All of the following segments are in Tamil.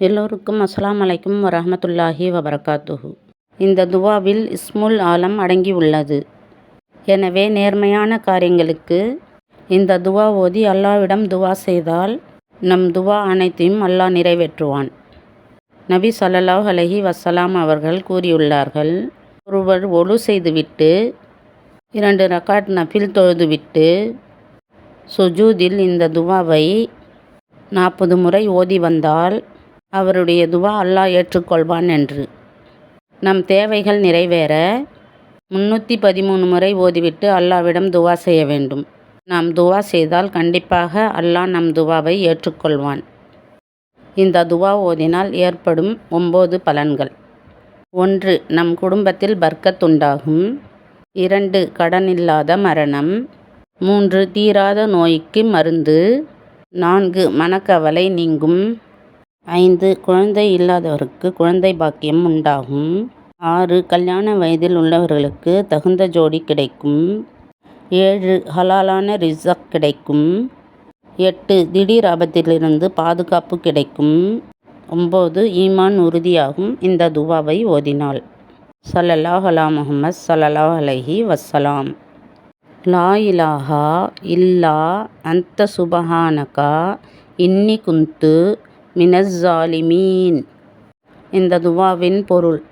எல்லோருக்கும் அஸ்லாம் அலைக்கும் வரஹ்மத்துல்லாஹி வபரகாத்துஹு. இந்த துவாவில் இஸ்முல் ஆலம் அடங்கியுள்ளது. எனவே நேர்மையான காரியங்களுக்கு இந்த துவா ஓதி அல்லாஹ்விடம் துவா செய்தால் நம் துவா அனைத்தையும் அல்லாஹ் நிறைவேற்றுவான். நபி சல்லாஹ் அலஹி வசலாம் அவர்கள் கூறியுள்ளார்கள் ஒருவர் ஒழு செய்துவிட்டு இரண்டு ரக்காட் நஃபில் தொழுதுவிட்டு சுஜூதில் இந்த துவாவை நாற்பது முறை ஓதி வந்தால் அவருடைய துவா அல்லாஹ் ஏற்றுக்கொள்வான் என்று. நம் தேவைகள் நிறைவேற முன்னூற்றி பதிமூணு முறை ஓதிவிட்டு அல்லாவிடம் துவா செய்ய வேண்டும். நாம் துவா செய்தால் கண்டிப்பாக அல்லாஹ் நம் துவாவை ஏற்றுக்கொள்வான். இந்த துவா ஓதினால் ஏற்படும் ஒம்பது பலன்கள். ஒன்று நம் குடும்பத்தில் பர்க்கத்துண்டாகும் இரண்டு கடனில்லாத மரணம். மூன்று தீராத நோய்க்கு மருந்து. நான்கு மனக்கவலை நீங்கும். ஐந்து குழந்தை இல்லாதவருக்கு குழந்தை பாக்கியம் உண்டாகும். ஆறு கல்யாண வயதில் உள்ளவர்களுக்கு தகுந்த ஜோடி கிடைக்கும். ஏழு ஹலாலான ரிசக் கிடைக்கும். எட்டு திடீர் ஆபத்திலிருந்து பாதுகாப்பு கிடைக்கும். ஒம்பது ஈமான் உறுதியாகும். இந்த துவாவை ஓதினாள். சல்லல்லாஹ் அலா முகமது சல்லல்லாஹ் அலஹி வசலாம் லா இலாஹா இல்லா அந்த சுபஹானகா. இன்னி குந்து மினஸ்ஸாலிமீன் இந்த துவாவின் பொருள்.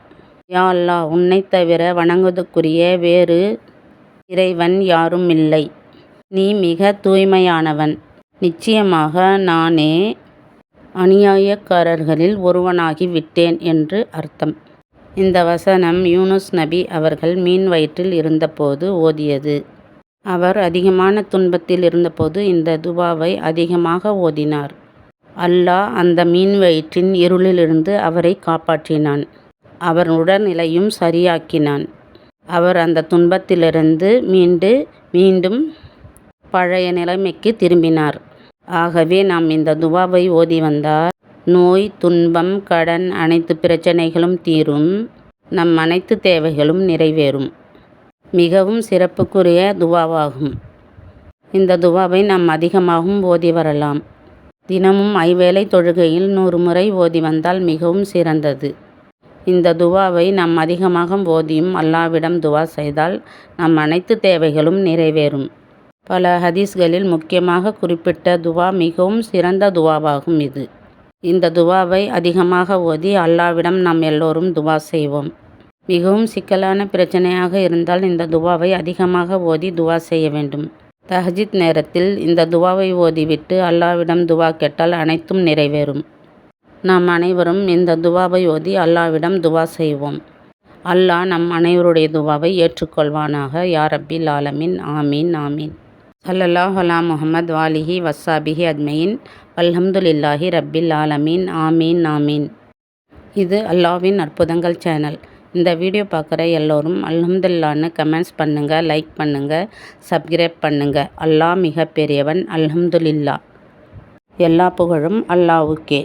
யா அல்லா உன்னைத் தவிர வணங்குவதற்குரிய வேறு இறைவன் யாரும் இல்லை நீ மிக தூய்மையானவன். நிச்சயமாக நானே அநியாயக்காரர்களில் ஒருவனாகி விட்டேன் என்று அர்த்தம். இந்த வசனம் யூனுஸ் நபி அவர்கள் மீன் வயிற்றில் இருந்தபோது ஓதியது. அவர் அதிகமான துன்பத்தில் இருந்தபோது இந்த துவாவை அதிகமாக ஓதினார். அல்லாஹ் அந்த மீன் வயிற்றின் இருளிலிருந்து அவரை காப்பாற்றினான். அவர் உடல்நிலையும் சரியாக்கினான். அவர் அந்த துன்பத்திலிருந்து மீண்டு மீண்டும் பழைய நிலைமைக்கு திரும்பினார். ஆகவே நாம் இந்த துவாவை ஓதி வந்தால் நோய் துன்பம் கடன் அனைத்து பிரச்சனைகளும் தீரும். நம் அனைத்து தேவைகளும் நிறைவேறும். மிகவும் சிறப்புக்குரிய துவாவாகும். இந்த துவாவை நாம் அதிகமாகவும் ஓதி வரலாம். தினமும் ஐவேளை தொழுகையில் நூறு முறை ஓதி வந்தால் மிகவும் சிறந்தது. இந்த துவாவை நாம் அதிகமாக ஓதியும் அல்லாவிடம் துவா செய்தால் நம் அனைத்து தேவைகளும் நிறைவேறும். பல ஹதீஸ்களில் முக்கியமாக குறிப்பிட்ட துவா மிகவும் சிறந்த துவாவாகும் இது. இந்த துவாவை அதிகமாக ஓதி அல்லாவிடம் நாம் எல்லோரும் துவா செய்வோம். மிகவும் சிக்கலான பிரச்சனையாக இருந்தால் இந்த துவாவை அதிகமாக ஓதி துவா செய்ய வேண்டும். தஹஜித் நேரத்தில் இந்த துவாவை ஓதிவிட்டு அல்லாவிடம் துவா கேட்டால் அனைத்தும் நிறைவேறும். நாம் அனைவரும் இந்த துவாவை ஓதி அல்லாவிடம் துவா செய்வோம். அல்லாஹ் நம் அனைவருடைய துவாவை ஏற்றுக்கொள்வானாக. யா ரப்பில் ஆலமின். ஆமீன். ஆமீன். சல்லல்லாஹ் அலா முஹம்மத் வாலிஹி வஸ்ஸாபிஹி அஜ்மயின். அல்ஹம்துலில்லாஹி ரப்பில் ஆலமீன். ஆமீன். ஆமீன். இது அல்லாவின் அற்புதங்கள் சேனல். இந்த வீடியோ பார்க்குற எல்லோரும் அல்ஹம்துல்லான்னு கமெண்ட்ஸ் பண்ணுங்கள் லைக் பண்ணுங்கள் சப்ஸ்கிரைப் பண்ணுங்கள் அல்லாஹ் மிக பெரியவன் அல்ஹம்துலில்லா எல்லா புகழும் அல்லாவுக்கே